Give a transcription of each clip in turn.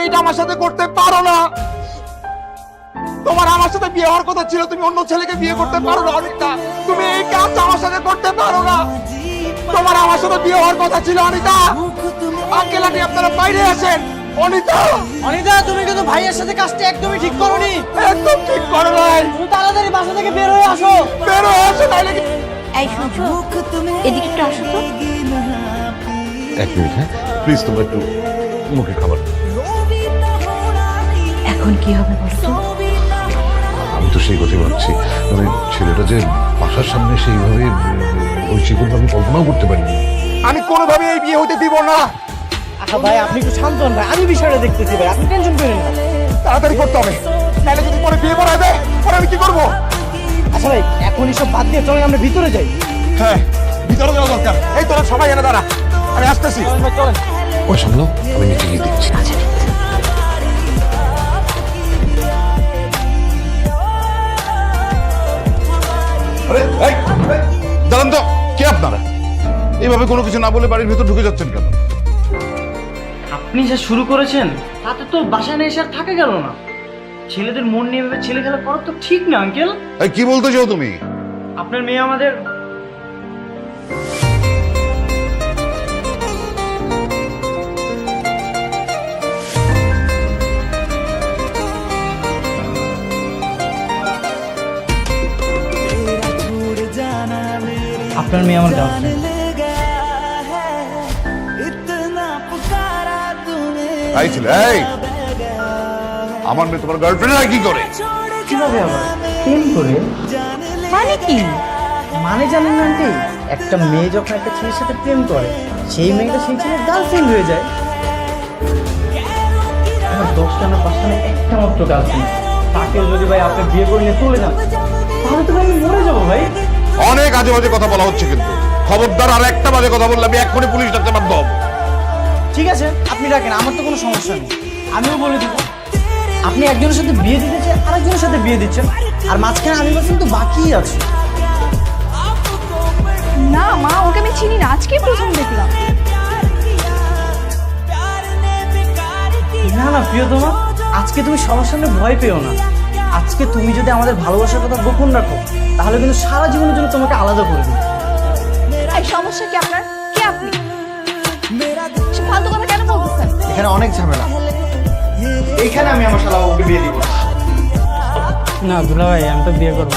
তুমি এটা আমার সাথে করতে পারো না। তোমার আমার সাথে বিয়ে হওয়ার কথা ছিল তুমি অন্য ছেলেকে বিয়ে করতে পারো না অনিতা। তুমি এই কাজ আমার সাথে করতে পারো না। তোমার আমার সাথে বিয়ে হওয়ার কথা ছিল অনিতা। আঙ্কেল আন্টি আপনারা বাইরে আসেন। অনিতা। অনিতা তুমি কিন্তু ভাইয়ের সাথে কাজটা একদমই ঠিক করনি। একদম ঠিক করো নাই। তুমি তাড়াতাড়ি বাসা থেকে বের হয়ে আসো। বেরো আসো নাইলে কি- এই শুনছো? এদিকে একটু আসো তো। এক মিনিট হ্যাঁ? প্লিজ তোমরা একটু মুখে খাবার দাও। এখন কি হবে আমি তো সেই কথাই ভাবছি। মানে ছেলেটা যে বাসার সামনে সেইভাবে ওই চিকুনটা আমি কল্পনাও করতে পারিনি। আমি কোনোভাবে এই বিয়ে হতে দিব না। আচ্ছা ভাই আপনি একটু শান্ত হন ভাই। আমি বিষয়টা দেখতেছি ভাই আপনি টেনশন করেন না। তাড়াতাড়ি করতে হবে। নাহলে যদি পরে বিয়ে করা দেয় পরে আমি কি করব? আচ্ছা ভাই এখন এসব বাদ দিয়ে চলেন আমরা ভিতরে যাই। হ্যাঁ ভিতরে যাওয়া দরকার। এই তোরা সবাই এনে দাঁড়া। আমি আসতেছি। চলেন চলেন। ওই সামলাও আমি নিচে গিয়ে দেখছি আরে এই, এই, দাঁড়ান তো কে আপনারা? এইভাবে কোনো কিছু না বলে বাড়ির ভিতর ঢুকে যাচ্ছেন কেন? আপনি যা শুরু করেছেন তাতে তো বাসায় না এসে আর থাকা গেল না। ছেলেদের মন নিয়ে ভেবে ছেলে খেলা করা তো ঠিক না আঙ্কেল। এই কি বলতে চাও তুমি? আপনার মেয়ে আমাদের আপনার মেয়ে আমার গার্লফ্রেন্ড। এই ছিল এই। আমার মেয়ে তোমার গার্লফ্রেন্ড আর কি করে? কীভাবে আবার? প্রেম করে? মানে কি? মানে জানেন না আন্টি একটা মেয়ে যখন একটা ছেলের সাথে প্রেম করে সেই মেয়েটা সেই ছেলের গার্লফ্রেন্ড হয়ে যায়। আমার দশটা না পাঁচটা না একটা মাত্র গার্লফ্রেন্ড তাকে যদি ভাই আপনি বিয়ে করে নিয়ে চলে যান তাহলে তো ভাই আমি মরে যাব ভাই। অনেক আজে বাজে কথা বলা হচ্ছে কিন্তু। খবরদার আর একটা বাজে কথা বললে আমি এক্ষুনি পুলিশ ডাকতে বাধ্য হব। ঠিক আছে আপনি রাখেন আমার তো কোনো সমস্যা নেই। আমিও বলে দিব। আপনি একজনের সাথে বিয়ে দিতে চান আরেকজনের সাথে বিয়ে দিচ্ছেন। আর মাঝখানে আমি বলছেন তো বাকিই আছে। না মা ওকে আমি চিনি না। আজকে প্রথম দেখলাম। না না প্রিয়তমা আজকে তুমি সবার সামনে ভয় পেও না। আজকে তুমি যদি আমাদের ভালোবাসার কথা গোপন রাখো তাহলে কিন্তু সারা জীবনের জন্য তোমাকে আলাদা করে দেবো। এই সমস্যা কি আপনার? কে আপনি? ফালতু কথা কেন বলতেছেন? এখানে অনেক ঝামেলা। এইখানে আমি আমার শালা ওকে বিয়ে দিব। না দুলা ভাই আমি তো বিয়ে করব।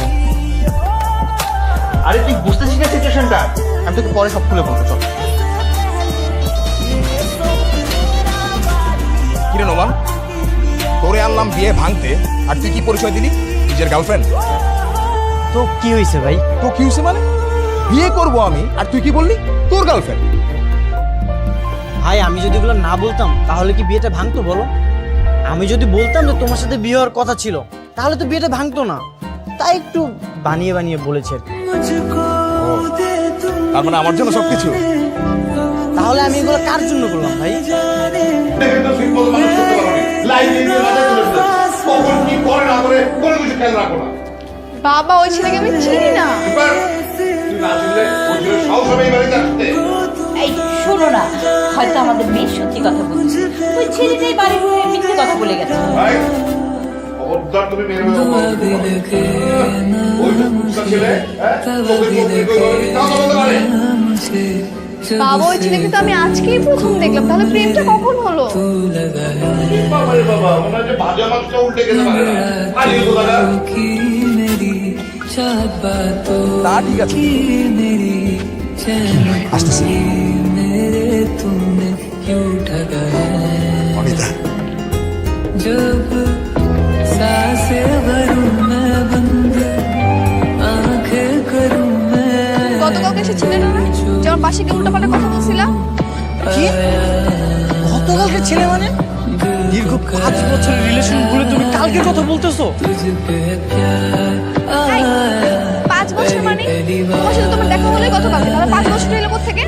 আরে তুই বুঝতেছিস না সিচুয়েশনটা আমি তোকে পরে সব খুলে বলতে চল। কিরে নোমান? তোরে আনলাম বিয়ে ভাঙতে। আর তুই কি পরিচয় দিলি? নিজের গার্লফ্রেন্ড তো কি হয়েছে ভাই? তো কি হয়েছে মানে? বিয়ে করব আমি আর তুই কি বললি? তোর গার্লফ্রেন্ড ভাই আমি যদি এগুলো না বলতাম তাহলে কি বিয়েটা ভাঙতো বলো? আমি যদি বলতাম যে তোমার সাথে বিয়ে হওয়ার কথা ছিল তাহলে তো বিয়েটা ভাঙতো না। তাই একটু বানিয়ে বানিয়ে বলেছে তার মানে আমার জন্য সবকিছু? তাহলে আমি এগুলো কার জন্য করলাম ভাই? কখন কি করে না করে কোনো কিছু খেয়াল রাখো না। বাবা ওই ছেলেকে আমি চিনি না। এবার তুই না চিনলে ওই ছেলে সাহস হবে এই বাড়িতে আসতে। এই শোনো না হয়তো আমাদের মেয়ে সত্যি কথা বলছে। ওই ছেলেটাই বাড়ি ঘুরে মিথ্যে কথা বলে গেছে। ভাই খবরদার তুমি ওই ছেলে হ্যাঁ তোকে বলতে কই বলতে পারে। বাবা ওই ছেলেকে তো আমি আজকেই প্রথম দেখলাম তাহলে প্রেমটা কখন হলো বাবা রে বাবা গতকালকে এসেছিলেন না যে আমার পাশে গিয়ে উল্টাপাল্টা কথা বলছিলাম। কি? গতকালকে ছেলে মানে? দীর্ঘ পাঁচ বছরের রিলেশন তুমি কালকে কথা বলতেছো? পাঁচ বছর মানে? তোমার সাথে তোমার দেখা হলে তাহলে পাঁচ বছর এলো থেকে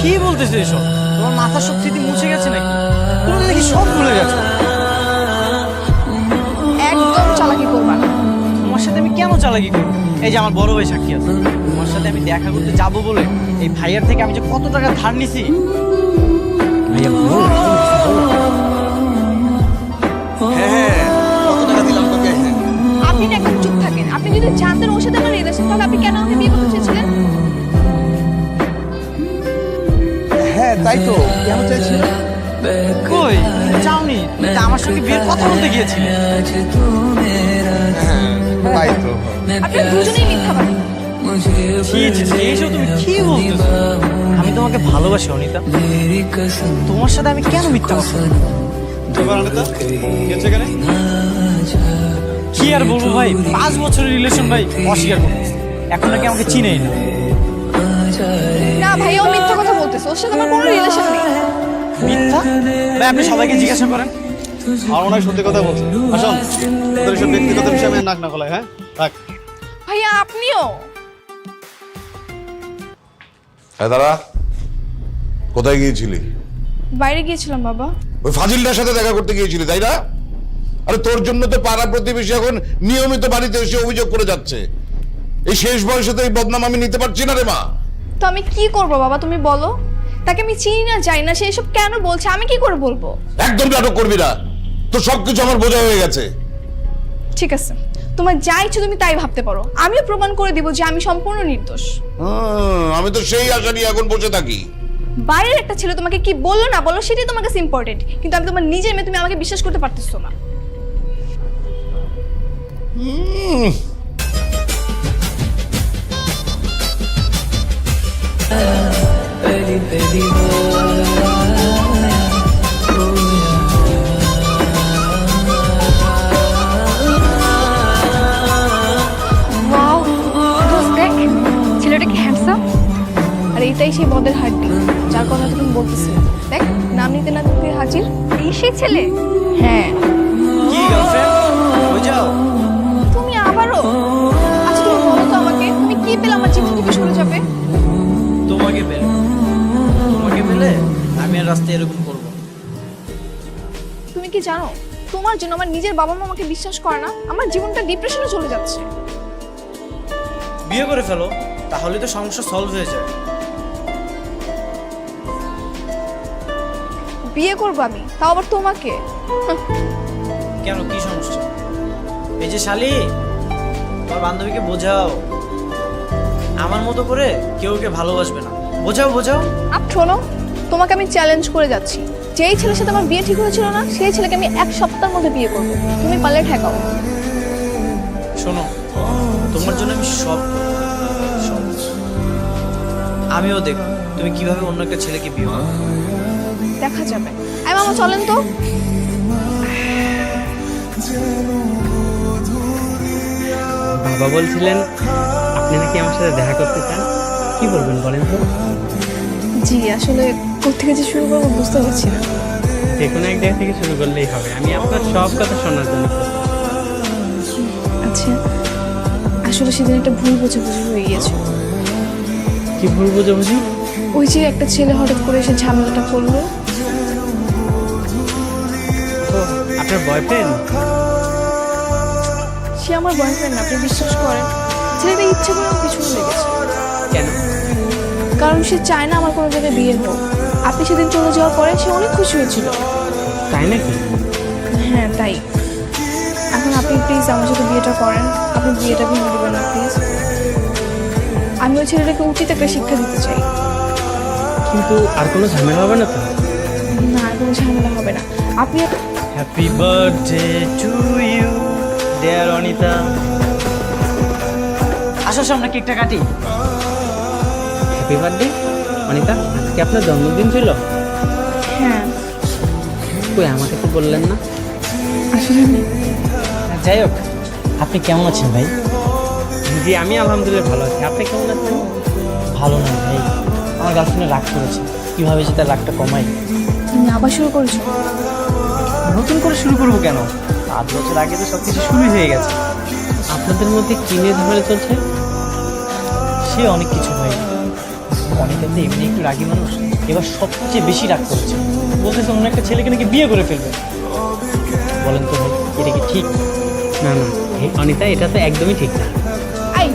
কি বলতেছো এসব? তোমার মাথা সব স্মৃতি মুছে গেছে নাকি? তুমি নাকি সব ভুলে গেছো? একদম চালাকি করবা না। তোমার সাথে আমি কেন চালাকি করি এই যে আমার বড় ভাই সাক্ষী আছে। তোমার সাথে আমি দেখা করতে যাব বলে এই ভাইয়ার থেকে আমি যে কত টাকা ধার নিছি? হ্যাঁ, হ্যাঁ, আপনি আপনি আমার হ্যাঁ তাই তো। কই? চাওনি। আমার সঙ্গে বিয়ের কথা বলতে গিয়েছিলেন হ্যাঁ তাই আমি তোমাকে ভালোবাসি অনিতা। তোমার সাথে আমি কেন মিথ্যা কি আর বলব ভাই? পাঁচ বছরের রিলেশন ভাই অস্বীকার করব এখন নাকি আমাকে চিনেই না। না ভাই ও মিথ্যা কথা বলতেছে। ওর সাথে আমার কোনো রিলেশন নেই। মিথ্যা? ভাই আপনি সবাইকে জিজ্ঞাসা করেন। আমার মনে হয় সত্যি কথা বলছে। আসুন তোদের সব ব্যক্তিগত বিষয়ে আমি নাক না গলায় হ্যাঁ? থাক। ভাইয়া আপনিও? হ্যাঁ দাদা কোথায় গিয়েছিলি? বাইরে গিয়েছিলাম বাবা। ওই ফাজিলটার সাথে দেখা করতে গিয়েছিলি তাই না? আরে তোর জন্য তো পাড়া প্রতিবেশী এখন নিয়মিত বাড়িতে এসে অভিযোগ করে যাচ্ছে। এই শেষ বয়সে তো এই বদনাম আমি নিতে পারছি না রে মা। তো আমি কি করব বাবা তুমি বলো? তাকে আমি চিনি না যাই না সে এসব কেন বলছে? আমি কি করে বলব? একদম নাটক করবি না। তো সবকিছু আমার বোঝা হয়ে গেছে। ঠিক আছে। তোমার যা ইচ্ছে তুমি তাই ভাবতে পারো। আমিও প্রমাণ করে দিব যে আমি সম্পূর্ণ নির্দোষ। হুম, আমি তো সেই আশা নিয়ে এখন বসে থাকি। বাইরের একটা ছেলে তোমাকে কি বলল না বলো সেটাই তোমার কাছে ইম্পর্টেন্ট কিন্তু আমি তোমার নিজের মেয়ে তুমি আমাকে বিশ্বাস করতে পারতেছো না। belly, belly, belly. এটাই সেই বদের হাড্ডি যার কথা তুমি বলতেছিলে। দেখ নাম নিতে না নিতে হাজির এই সেই ছেলে। হ্যাঁ। কি গার্লফ্রেন্ড ওই তুমি আবারও? আচ্ছা তুমি বলো তো আমাকে তুমি কি পেলে আমার জীবন থেকে সরে যাবে? তোমাকে পেলে। তোমাকে পেলে আমি আর রাস্তায় এরকম করব। তুমি কি জানো তোমার জন্য আমার নিজের বাবা মা আমাকে বিশ্বাস করে না? আমার জীবনটা ডিপ্রেশনে চলে যাচ্ছে। বিয়ে করে ফেলো তাহলে তো সমস্যা সলভ হয়ে যায়। বিয়ে করব আমি তাও আবার তোমাকে? কেন কি সমস্যা? এই যে শালি তোমার বান্ধবীকে বোঝাও। আমার মতো করে কেউ কে ভালোবাসবে না। বোঝাও বোঝাও। আপ শোনো তোমাকে আমি চ্যালেঞ্জ করে যাচ্ছি। যেই ছেলের সাথে আমার বিয়ে ঠিক হয়েছিল না সেই ছেলেকে আমি এক সপ্তাহের মধ্যে বিয়ে করব। তুমি পারলে ঠেকাও। শোনো তোমার জন্য আমি সব সব। আমিও দেখব তুমি কীভাবে অন্য একটা ছেলেকে বিয়ে করো। দেখা যাবে। আই মামা চলেন তো। বাবা বলছিলেন আপনি নাকি আমার সাথে দেখা করতে চান? কি বলবেন বলেন তো? জি আসলে কোথেকে যে শুরু করব বুঝতে পারছি না। যে কোনো এক জায়গা থেকে শুরু করলেই হবে। আমি আপনার সব কথা শোনার জন্য আচ্ছা আসলে সেদিন একটা ভুল বোঝাবুঝি হয়ে গিয়েছে। কি ভুল বুঝি ওই যে একটা ছেলে হঠাৎ করে এসে ঝামেলাটা করল। আপনার বয়ফ্রেন্ড সে আমার বয়ফ্রেন্ড আপনি বিশ্বাস করেন। ছেলেটা ইচ্ছে করে আমার পিছনে লেগেছে কেন? কারণ সে চায় না আমার কোনো জায়গায় বিয়ে হোক। আপনি সেদিন চলে যাওয়ার পরে সে অনেক খুশি হয়েছিল। তাই নাকি? হ্যাঁ তাই। এখন আপনি প্লিজ আমার সাথে বিয়েটা করেন। আপনি বিয়েটা ভেঙে দেবেন না প্লিজ আমি ওই ছেলেটাকে উচিত একটা শিক্ষা দিতে চাই। কিন্তু আর কোনো ঝামেলা হবে না তো? না আর কোনো ঝামেলা হবে না। আপনি happy birthday to you dear Anita আসো আসো আমরা কেকটা কাটি। হ্যাপি বার্থডে অনিতা আজকে আপনার জন্মদিন ছিল? হ্যাঁ। কই আমাকে তো বললেন না। আসলে যাই হোক আপনি কেমন আছেন ভাই? জি আমি আলহামদুলিল্লাহ ভালো আছি। আপনি কেমন আছেন? ভালো না ভাই। আমার গার্লফ্রেন্ডে রাগ করেছে। কীভাবে যে তার রাগটা কমাই তুমি আবার শুরু করেছ? নতুন করে শুরু করব কেন? পাঁচ বছর আগে তো সব কিছু শুরু হয়ে গেছে। আপনাদের মধ্যে কি নিয়ে ঝামেলা চলছে? সে অনেক কিছু হয়। অনেকের তো এমনি একটু রাগী মানুষ। এবার সবচেয়ে বেশি রাগ করেছে। বলতেছে অন্য একটা ছেলেকে নাকি বিয়ে করে ফেলবে। বলেন তো ভাই এটা কি ঠিক? না না। এই অনিতা এটা তো একদমই ঠিক না। আই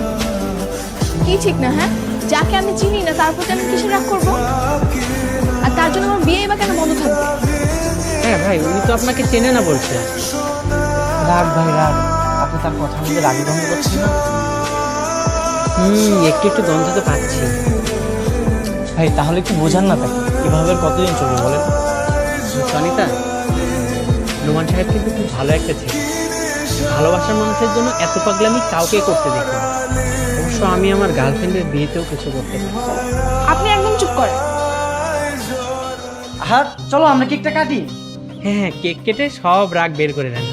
কি ঠিক না হ্যাঁ? যাকে আমি চিনি না তারপর আমি কিসে রাগ করব? আর তার জন্য আমার বিয়ে বা কেন বন্ধ থাকবে? হ্যাঁ ভাই উনি তো আপনাকে চেনে না বলছে। রাগ ভাই রাগ। আপনি তার কথা মধ্যে রাগ ভঙ্গ করছেন না? হুম একটু একটু গন্ধ তো পাচ্ছি। ভাই তাহলে একটু বোঝান না তাকে। এভাবে কতদিন চলবে বলেন? সনিতা নোমান সাহেব কিন্তু খুব ভালো একটা ছেলে। ভালোবাসার মানুষের জন্য এত পাগলামি কাউকে করতে দেখি অবশ্য আমি আমার গার্লফ্রেন্ডের বিয়েতেও কিছু করতে পারি। আপনি একদম চুপ করেন। হ্যাঁ চলো আমরা কেকটা কাটি। হ্যাঁ হ্যাঁ কেক কেটে সব রাগ বের করে দেন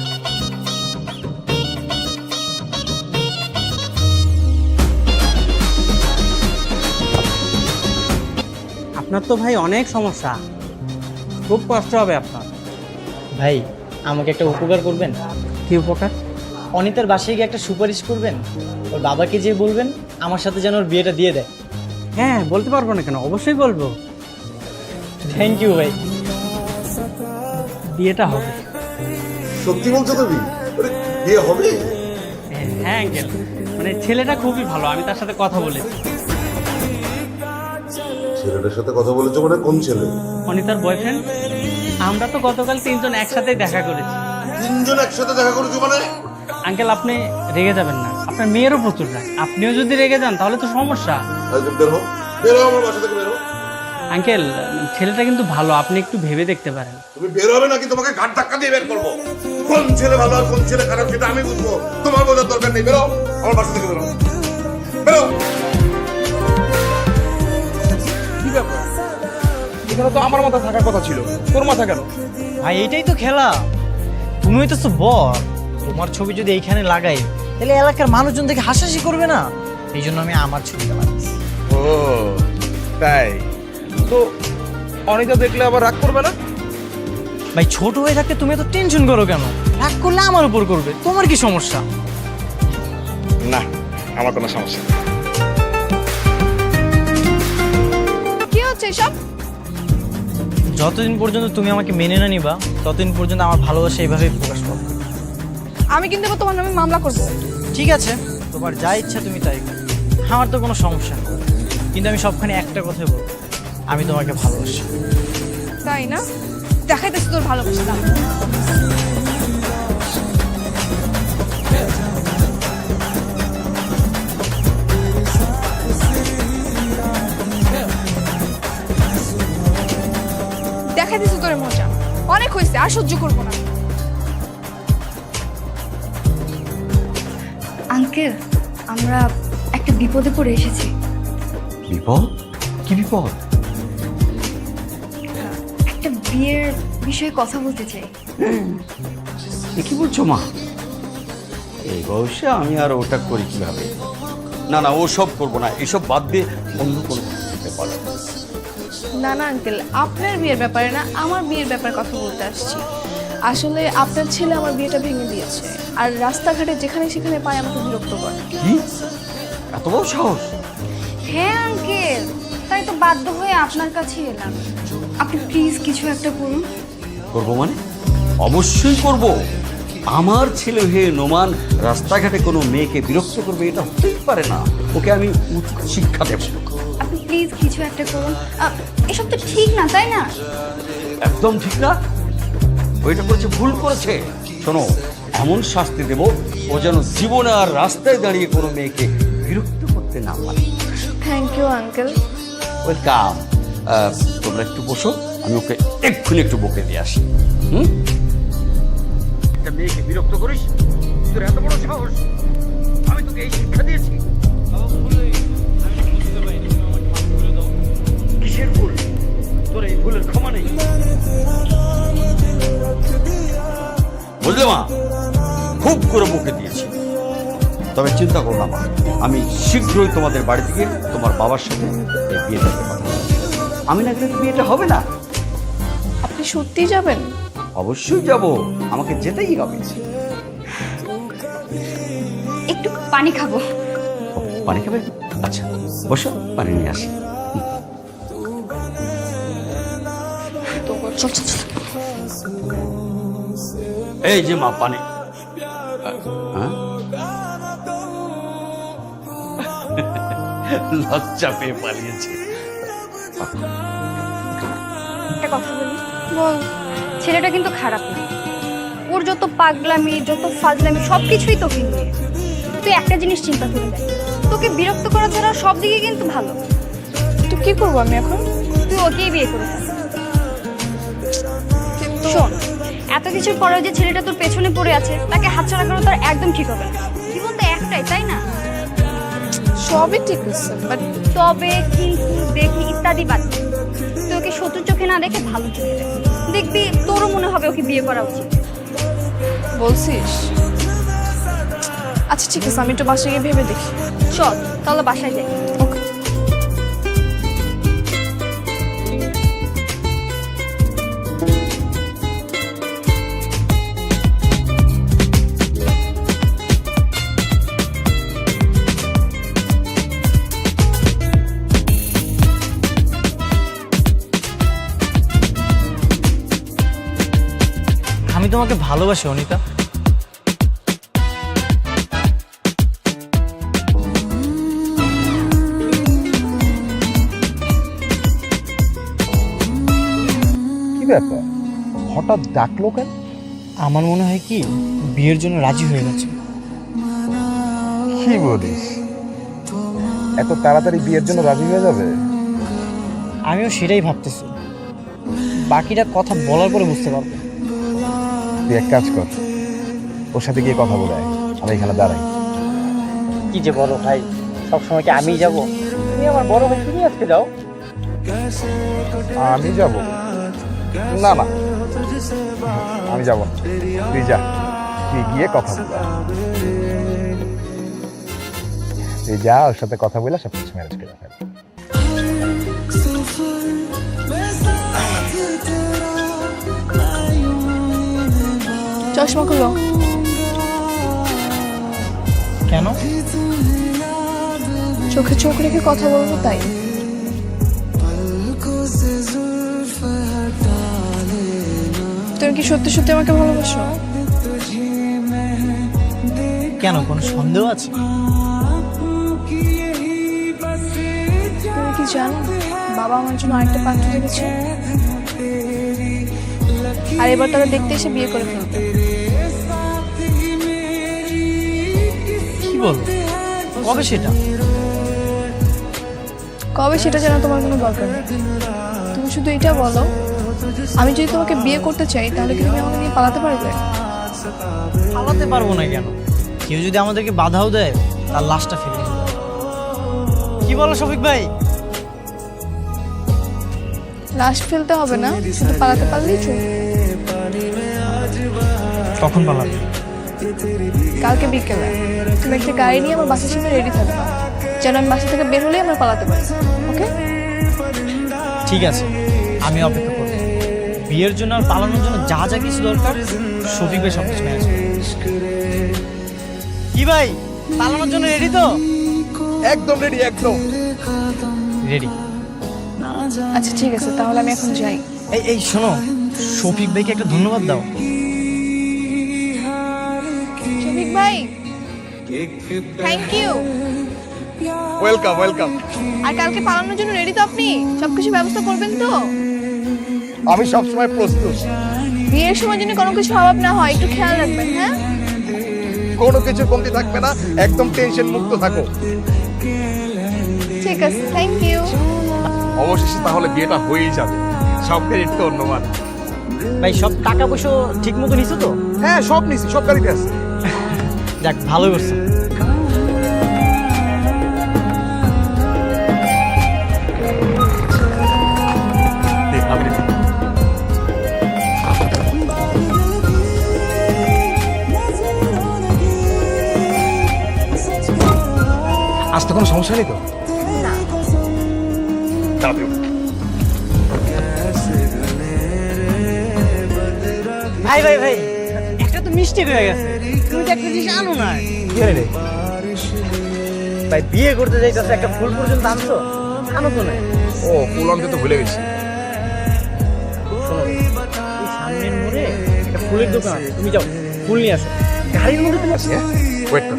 আপনার তো ভাই অনেক সমস্যা। খুব কষ্ট হবে আপনার। ভাই আমাকে একটা উপকার করবেন? কি উপকার? অনিতার বাসায় গিয়ে একটা সুপারিশ করবেন? ওর বাবাকে যে বলবেন আমার সাথে যেন ওর বিয়েটা দিয়ে দেয়। হ্যাঁ বলতে পারব না কেন? অবশ্যই বলব। থ্যাংক ইউ ভাই। বিয়েটা হবে। সত্যি বলছো তুমি বিয়ে হবে? হ্যাঁ আঙ্কেল মানে ছেলেটা খুবই ভালো আমি তার সাথে কথা বলেছি। ছেলেটার সাথে কথা বলেছ মানে কোন ছেলে? অনিতার বয়ফ্রেন্ড আমরা তো গতকাল তিনজন একসাথেই দেখা করেছি। তিনজন একসাথে দেখা করেছ মানে? আঙ্কেল আপনি রেগে যাবেন না। আপনার মেয়েরও প্রচুর রাগ। আপনিও যদি রেগে যান তাহলে তো সমস্যা। বের। বের আমার বাসা থেকে বের। আঙ্কেল ছেলেটা কিন্তু ভালো আপনি একটু ভেবে দেখতে পারেন। তুমি বের হবে নাকি? তোমাকে ঘাট ধাক্কা দিয়ে বের করব। কোন ছেলে ভালো আর কোন ছেলে খারাপ সেটা আমি বুঝব। তোমার বোঝার দরকার নেই বেরো। আমার বাসা থেকে বেরো। বেরো। এখানে তো আমার মাথা থাকার কথা ছিল। তোর মাথা কেন? ভাই এইটাই তো খেলা। তুমি হইতেছো বর। তোমার ছবি যদি এইখানে লাগাই তাহলে এলাকার মানুষজন দেখে হাসাহাসি করবে না। এই জন্য আমি আমার ছবিটা লাগাইছি ও তাই? তো অনিতা দেখলে আবার রাগ করবে না? ভাই ছোট হয়ে থাকতে তুমি এত টেনশন করো কেন? রাগ করলে আমার উপর করবে। তোমার কি সমস্যা? না আমার কোনো সমস্যা নেই। কি হচ্ছে এসব? যতদিন পর্যন্ত তুমি আমাকে মেনে না নিবা ততদিন পর্যন্ত আমার ভালোবাসা এইভাবেই প্রকাশ পাবে। আমি কিন্তু এবার তোমার নামে মামলা করব। ঠিক আছে তোমার যা ইচ্ছা তুমি তাই করো। আমার তো কোনো সমস্যা নেই। কিন্তু আমি সবখানে একটা কথাই বলব। আমি তোমাকে ভালোবাসি। তাই না? দেখাইতেছি তোর ভালোবাসা। দেখাইতেছি তোর মজা। অনেক হয়েছে আর সহ্য করব না। আঙ্কেল আমরা একটা বিপদে পড়ে এসেছি। বিপদ? কি বিপদ? বিয়ের বিষয়ে কথা বলতে চাই। এ কি বলছো মা? এই বয়সে আমি আর ওটা করি কীভাবে? না না ও সব করব না এসব বাদ দিয়ে অন্য কোনো ব্যাপার না না আঙ্কেল আপনার বিয়ের ব্যাপারে না আমার বিয়ের ব্যাপারে কথা বলতে আসছি। আসলে আপনার ছেলে আমার বিয়েটা ভেঙে দিয়েছে আর রাস্তাঘাটে যেখানে সেখানে পায় আমাকে বিরক্ত করে। কি? এত বড় সাহস? হ্যাঁ আঙ্কেল তাই তো বাধ্য হয়ে আপনার কাছে এলাম। আপনি প্লিজ কিছু একটা করুন করব মানে? অবশ্যই করব। আমার ছেলে হয়ে নোমান রাস্তাঘাটে কোনো মেয়েকে বিরক্ত করবে এটা হতেই পারে না। ওকে আমি শিক্ষা দেব। আপনি প্লিজ কিছু একটা করুন। আহ, এসব তো ঠিক না তাই না? একদম ঠিক না? ওইটা করেছে ভুল করেছে। শোনো এমন শাস্তি দেব ও যেন জীবনে আর রাস্তায় দাঁড়িয়ে কোনো মেয়েকে বিরক্ত করতে না পারে। থ্যাংক ইউ আঙ্কেল ওয়েলকাম তোমরা একটু বসো আমি ওকে এক্ষুনি একটু বকে দিয়ে আসি। হুম? মেয়েকে বিরক্ত করিস? তোর এত বড় সাহস? আমি তোকে এই শিক্ষা দিয়েছি। কিসের ভুল? তোর এই ভুলের ক্ষমা নেই। বুঝলে মা? খুব করে বকে দিয়েছি। তবে চিন্তা করো না মা আমি শীঘ্রই তোমাদের বাড়ি থেকে তোমার বাবার সাথে বিয়েটা কথা বলব। আমি না গেলে তো বিয়েটা হবে না। আপনি সত্যি যাবেন? অবশ্যই যাব। আমাকে যেতেই হবে। একটু পানি খাব। ও, পানি খাবে? আচ্ছা বসো পানি নিয়ে আসি। চল চল চল। এই যে মা পানি। হ্যাঁ? লজ্জা পেয়ে পালিয়েছে। একটা কথা বলি। বল। ছেলেটা কিন্তু খারাপ না। ওর যত পাগলামি যত ফাজলামি সব কিছুই তোকে নিয়ে। তুই একটা জিনিস চিন্তা করে দেখ। তোকে বিরক্ত করা ছাড়া সব দিকে কিন্তু ভালো। তো কি করব আমি এখন? তুই ওকেই বিয়ে করে। শোন এত কিছুর পরেও যে ছেলেটা তোর পেছনে পড়ে আছে তাকে হাত হাতছাড়া করা তোর একদম ঠিক হবে না। জীবন তো একটাই তাই না? সবই ঠিক আছে বাট তবে কি দেখি ইত্যাদি বাদ। তুই ওকে শত্রু চোখে না দেখে ভালো চোখে দেখ। দেখবি তোরও মনে হবে ওকে বিয়ে করা উচিত। বলছিস? আচ্ছা ঠিক আছে আমি একটু বাসায় গিয়ে ভেবে দেখি। চল তাহলে বাসায় যাই। তোমাকে ভালোবাসি অনিতা। কি ব্যাপার? হঠাৎ ডাকলো কেন? আমার মনে হয় কি বিয়ের জন্য রাজি হয়ে গেছে। কি বলিস? এত তাড়াতাড়ি বিয়ের জন্য রাজি হয়ে যাবে? আমিও সেটাই ভাবতেছি। বাকিটা কথা বলার পরে বুঝতে পারব। তুই এক কাজ কর। ওর সাথে গিয়ে কথা বলে আয়। আমি এখানে দাঁড়াই। কি যে বড় ভাই সবসময় কি আমিই যাব? তুমি আমার বড় ভাই তুমি আজকে যাও। আমি যাব? না না। আমি যাব তুই যা। তুই গিয়ে কথা বলে তুই যা ওর সাথে কথা বলে সব কিছু ম্যানেজ করে ফেল। চশমা খুলো কেন? চোখে চোখ রেখে কথা বলব তাই। তুমি কি সত্যি সত্যি আমাকে ভালোবাসো? কেন কোনো সন্দেহ আছে? তুমি কি জানো বাবা আমার জন্য আরেকটা পাত্র দেখেছে আর এবার তারা দেখতে এসে বিয়ে করে ফেলবে। বল কবে সেটা? কবে সেটা জানা তোমার কোনো দরকার নেই। তুমি শুধু এটা বলো আমি যদি তোমাকে বিয়ে করতে চাই তাহলে কি তুমি আমাকে নিয়ে পালাতে পারবে? পালাতে পারব না কেন? কেউ যদি আমাদেরকে বাধাও দেয় তার লাশটা ফেলে কি বলো শফিক ভাই? লাশ ফেলতে হবে না শুধু পালাতে পারলেই চলবে। কখন পালাবে? কালকে বিকেলে। তুমি একটা গাড়ি নিয়ে আমার বাসার সামনে রেডি থাকবে। যেন আমি বাসা থেকে বের হলেই আমরা পালাতে পারি ওকে ঠিক আছে আমি অপেক্ষা করব। বিয়ের জন্য আর পালানোর জন্য যা যা কিছু দরকার শফিক ভাই সব কিছু ম্যানেজ কি ভাই পালানোর জন্য রেডি তো? একদম রেডি একদম। রেডি আচ্ছা ঠিক আছে তাহলে আমি এখন যাই। এই এই শোনো শফিক ভাইকে একটা ধন্যবাদ দাও। ভাই থ্যাংক ইউ ওয়েলকাম ওয়েলকাম আর কালকে পালানোর জন্য রেডি তো আপনি? সবকিছু ব্যবস্থা করবেন তো? আমি সবসময় প্রস্তুত। বিয়ের সময় যেন কোনো কিছু অভাব না হয় একটু খেয়াল রাখবেন হ্যাঁ? কোনো কিছু কমতি থাকবে না একদম টেনশন মুক্ত থাকো। ঠিক আছে থ্যাংক ইউ অবশেষে তাহলে বিয়েটা হয়েই যাবে। সব ক্রেডিট তো অন্যমান ভাই সব টাকা পয়সা ঠিক মতো নিছো তো? হ্যাঁ সব নিছি সব গাড়িতে আছে। যাক ভালো করছ। আজ তো কোনো সমস্যা নেই তো? ভাই ভাই ভাই একটা তো মিস্টেক হয়ে গেছে। তুমি তো একটা জিনিস আনো না কি রে রে? ভাই বিয়ে করতে যাইতেছে একটা ফুল পর্যন্ত আনছো? আনো তো না ও ফুল আনতে তো ভুলে গেছি। সামনের মোড়ে একটা ফুলের দোকান আছে। তুমি যাও ফুল নিয়ে আসো। গাড়ির মধ্যে তুমি ওয়েট কর